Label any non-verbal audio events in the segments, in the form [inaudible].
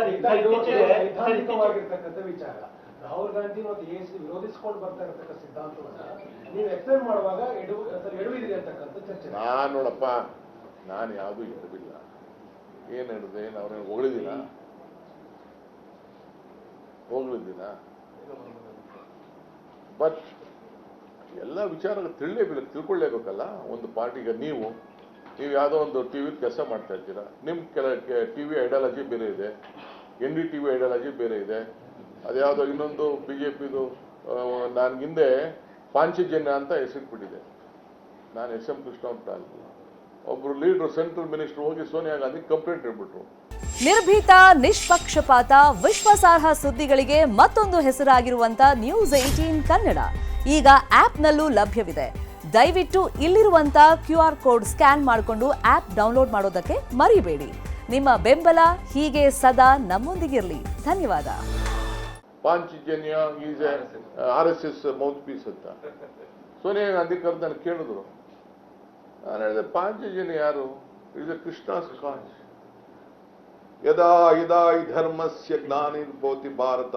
ಸೈದ್ಧಾಂತಿಕವಾಗಿರ್ತಕ್ಕಂಥ ವಿಚಾರ. ರಾಹುಲ್ ಗಾಂಧಿ ಮತ್ತು A C ವಿರೋಧಿಸಿಕೊಂಡು ಬರ್ತಾ ಇರತಕ್ಕ ಸಿದ್ಧಾಂತವನ್ನ ನೀವು ಎಕ್ಸ್ಪ್ಲೇನ್ ಮಾಡುವಾಗ ಎಡವಿದಿರಿ ಅಂತಕ್ಕಂಥ ಚರ್ಚೆ. ನಾನು ನೋಡಪ್ಪ ನಾನು ಯಾವುದೂ ಎಡವಿಲ್ಲ. ಏನು ಹೇಳಿದೆ? ಅವ್ರನ್ನ ಹೊಗಳಿದ್ದೀನ ಹೋಗ್ಲಿದ್ದೀನ ಬಟ್ ಎಲ್ಲ ವಿಚಾರಗಳು ತಿಳಲೇಬೇಕು ತಿಳ್ಕೊಳ್ಳೇಬೇಕಲ್ಲ? ಒಂದು ಪಾರ್ಟಿಗೆ ನೀವು ನೀವು ಯಾವುದೋ ಒಂದು ಟಿ ವಿ ಕೆಲಸ ಮಾಡ್ತಾ ಇರ್ತೀರಾ ನಿಮ್ಮ ಕೆಲ ಟಿ ವಿ ಐಡಿಯಾಲಜಿ ಬೇರೆ ಇದೆ. N D T V ideology ಬೇರೆ ಇದೆ. ಅದ್ಯಾವುದೋ ಇನ್ನೊಂದು ಬಿ ಜೆ ಪಿದು ನಾನು ಹಿಂದೆ ಪಾಂಚಜನ್ಯ ಅಂತ ಹೆಸರಿಟ್ಬಿಟ್ಟಿದೆ. ನಾನು ಎಸ್ ಎಂ ಕೃಷ್ಣ ಅಂತ ಒಬ್ಬರು ಲೀಡರ್, ಸೆಂಟ್ರಲ್ ಮಿನಿಸ್ಟರ್ ಹೋಗಿ ಸೋನಿಯಾ ಗಾಂಧಿ ಕಂಪ್ಲೇಂಟ್ ಹೇಳ್ಬಿಟ್ರು. ನಿರ್ಭೀತ, ನಿಷ್ಪಕ್ಷಪಾತ, ವಿಶ್ವಾಸಾರ್ಹ ಸುದ್ದಿಗಳಿಗೆ ಮತ್ತೊಂದು ಹೆಸರಾಗಿರುವಂತ ನ್ಯೂಸ್ ಏಟೀನ್ ಕನ್ನಡ. ಈಗ ಆಪ್ನಲ್ಲೂ ಲಭ್ಯವಿದೆ. ದಯವಿಟ್ಟು ಇಲ್ಲಿರುವಂತ ಕ್ಯೂ ಆರ್ ಕೋಡ್ ಸ್ಕ್ಯಾನ್ ಮಾಡಿಕೊಂಡು ಆಪ್ ಡೌನ್ಲೋಡ್ ಮಾಡೋದಕ್ಕೆ ಮರಿಬೇಡಿ. ನಿಮ್ಮ ಬೆಂಬಲ ಹೀಗೆ ಸದಾ ನಮ್ಮೊಂದಿಗಿರಲಿ. ಧನ್ಯವಾದ. Panchajanya is R S S mouthpiece ಅಂತ. ಸೋನಿಯಾ ಗಾಂಧಿ ಕರೆದು ನಾನು ಕೇಳಿದ್ರು. ನಾನು ಹೇಳಿದೆ ಪಾಂಚಜನ್ಯ ಯಾರು? ಇಸ್ ಎ ಕೃಷ್ಣಾಸ್ ಕಾಸ್ ಯದಾ ಯದಾ ಈ ಧರ್ಮಸ್ಯ ಜ್ಞಾನಿರ್ಭವತಿ ಭಾರತ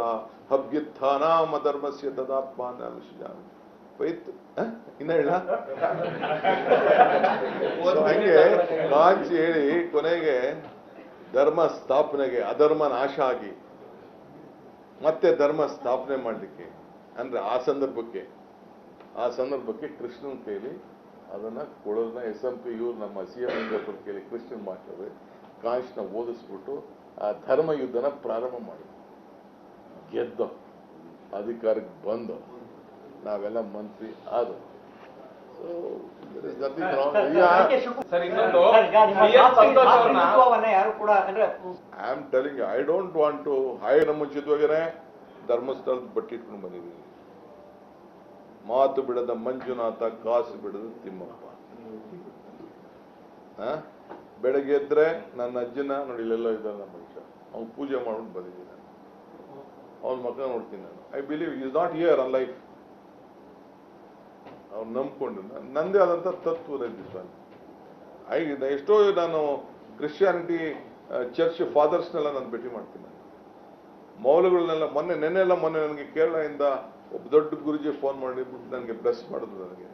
ಹವ್ಯುತ್ಥಾನಾಮ ಧರ್ಮಸ್ಯ ತದಾತ್ಮಾನ ವಿಷಯಾಮಿ. ಪೈತ್? ಇನ್ನ ಹೇಳ? [laughs] ಹಂಗೆ ಕಾಂಚಿ ಹೇಳಿ ಕೊನೆಗೆ ಧರ್ಮ ಸ್ಥಾಪನೆಗೆ ಅಧರ್ಮ ನಾಶ ಆಗಿ ಮತ್ತೆ ಧರ್ಮ ಸ್ಥಾಪನೆ ಮಾಡಲಿಕ್ಕೆ, ಅಂದ್ರೆ ಆ ಸಂದರ್ಭಕ್ಕೆ ಆ ಸಂದರ್ಭಕ್ಕೆ ಕೃಷ್ಣನ ಕೇಳಿ ಅದನ್ನ ಕೊಡೋದನ್ನ ಎಸ್ ಎಂ ಪಿ ಇವ್ರು ನಮ್ಮ ಸಿ ಎಂ ಲಿಂಗಪ್ಪರ ಕೈಲಿ ಕೃಷ್ಣನ್ ಮಾಡ್ತಾರೆ ಕಾಂಶ್ನ ಓದಿಸ್ಬಿಟ್ಟು ಆ ಧರ್ಮ ಯುದ್ಧನ ಪ್ರಾರಂಭ ಮಾಡಿ. ಗೆದ್ದ, ಅಧಿಕಾರಕ್ಕೆ ಬಂದು, ನಾವೆಲ್ಲ ಮಂತ್ರಿ ಆದ ಯಾರು ಕೂಡ ಅಂದ್ರೆ I am telling I don't want to hi ನಮ್ಮ ಮುಂಚಿತವಾಗೇನೆ ಧರ್ಮಸ್ಥಳದ ಬಟ್ಟೆ ಇಟ್ಕೊಂಡು ಬಂದಿದ್ದೀನಿ. ಮಾತು ಬಿಡದ ಮಂಜುನಾಥ ಕಾಸು ಬಿಡದ ತಿಮ್ಮಪ್ಪ? ಬೆಳಗ್ಗೆ ಎದ್ರೆ ನನ್ನ ಅಜ್ಜನ ನೋಡಿ ಇಲ್ಲೆಲ್ಲ ಇದ್ದಾನೆ ನಮ್ಮ ಮನುಷ್ಯ. ಅವ್ನು ಪೂಜೆ ಮಾಡ್ಕೊಂಡು ಬಂದಿದ್ದೀನಿ ಅವನ ಅವ್ನ ಮಕ್ಕ ನೋಡ್ತೀನಿ ನಾನು. I believe is not here an life ಅವ್ನು ನಂಬ್ಕೊಂಡು ನನ್ನದೇ ನಂದೇ ಆದಂಥ ತತ್ವ ಸ್ವಾಮಿ ಎಷ್ಟೋ ನಾನು ಕ್ರಿಶ್ಚಿಯಾನಿಟಿ ಚರ್ಚ್ ಫಾದರ್ಸ್ನೆಲ್ಲ ನಾನು ಭೇಟಿ ಮಾಡ್ತೀನಿ. ನಾನು ಮೌಲಗಳನ್ನೆಲ್ಲ ಮೊನ್ನೆ ನೆನ್ನೆಲ್ಲ ಮೊನ್ನೆ ನನಗೆ ಕೇರಳದಿಂದ ಒಬ್ಬ ದೊಡ್ಡ ಗುರುಜಿ ಫೋನ್ ಮಾಡಿಬಿಟ್ಟು ನನಗೆ ಬ್ಲೆಸ್ ಮಾಡಿದ್ರು ನನಗೆ.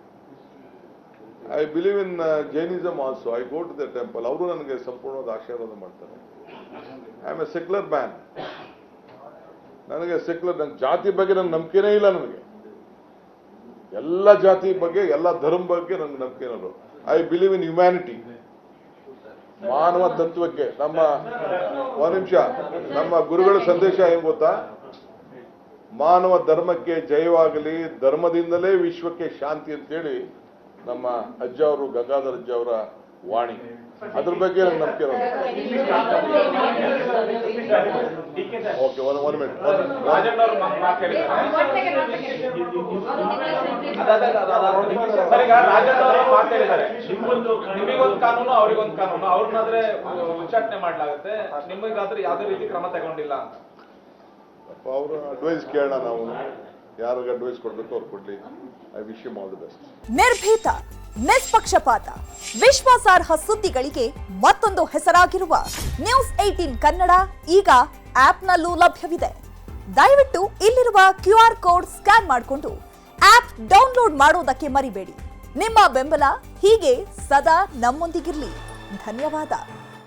I believe in Jainism also I go to the temple ಅವರು ನನಗೆ ಸಂಪೂರ್ಣವಾದ ಆಶೀರ್ವಾದ ಮಾಡ್ತಾರೆ. I am a secular man ನನಗೆ ಸೆಕ್ಯುಲರ್ ನನ್ನ ಜಾತಿ ಬಗ್ಗೆ ನನ್ನ ನಂಬಿಕೆನೇ ಇಲ್ಲ ನನಗೆ. ಎಲ್ಲ ಜಾತಿ ಬಗ್ಗೆ ಎಲ್ಲ ಧರ್ಮ ಬಗ್ಗೆ ನಂಗೆ ನಂಬಿಕೆ ಇರೋದು. ಐ ಬಿಲೀವ್ ಇನ್ ಹ್ಯುಮ್ಯಾನಿಟಿ ಮಾನವ ತತ್ವಕ್ಕೆ ನಮ್ಮ ಒಂದು ನಿಮಿಷ ನಮ್ಮ ಗುರುಗಳ ಸಂದೇಶ ಏನ್ ಗೊತ್ತಾ? ಮಾನವ ಧರ್ಮಕ್ಕೆ ಜಯವಾಗಲಿ ಧರ್ಮದಿಂದಲೇ ವಿಶ್ವಕ್ಕೆ ಶಾಂತಿ ಅಂತೇಳಿ ನಮ್ಮ ಅಜ್ಜ ಅವರು ಗಂಗಾಧರ ಅಜ್ಜ ಅವರ ವಾಣಿ. ಅದ್ರ ಬಗ್ಗೆ ನಂಗೆ ನಂಬಿಕೆ ಇರೋದು. ಓಕೆ ಒನ್ ಒನ್ ಮಿನಿಟ್ ಈಗ ರಾಜಣ್ಣ ಅವರು ಮಾತು ಹೇಳಿದ್ದಾರೆ. ನಿಮ್ಮೊಂದು ನಿಮಗೊಂದು ಕಾನೂನು ಅವ್ರಿಗೊಂದು ಕಾನೂನು. ಅವ್ರನ್ನಾದ್ರೆ ಉಚ್ಚಾಟನೆ ಮಾಡ್ಲಾಗತ್ತೆ. ನಿಮಗಾದ್ರೆ ಯಾವ್ದೇ ರೀತಿ ಕ್ರಮ ತಗೊಂಡಿಲ್ಲ ಅಂತ. ಅವರು ಅಡ್ವೈಸ್ ಕೇಳೋಣ ನಾವು. ಯಾರಿಗೆ ಅಡ್ವೈಸ್ ಕೊಡ್ಬೇಕು ಅವ್ರು ಕೊಡ್ಲಿ. I wish you all the best ನಿರ್ಭೀತ ನಿಷ್ಪಕ್ಷಪಾತ ವಿಶ್ವಾಸಾರ್ಹ ಸುದ್ದಿಗಳಿಗೆ ಮತ್ತೊಂದು ಹೆಸರಾಗಿರುವ ನ್ಯೂಸ್ ಏಟೀನ್ ಕನ್ನಡ ಈಗ ಆಪ್ನಲ್ಲೂ ಲಭ್ಯವಿದೆ. ದಯವಿಟ್ಟು ಇಲ್ಲಿರುವ ಕ್ಯೂ ಆರ್ ಕೋಡ್ ಸ್ಕ್ಯಾನ್ ಮಾಡಿಕೊಂಡು ಆಪ್ ಡೌನ್ಲೋಡ್ ಮಾಡೋದಕ್ಕೆ ಮರಿಬೇಡಿ. ನಿಮ್ಮ ಬೆಂಬಲ ಹೀಗೆ ಸದಾ ನಮ್ಮೊಂದಿಗಿರಲಿ. ಧನ್ಯವಾದ.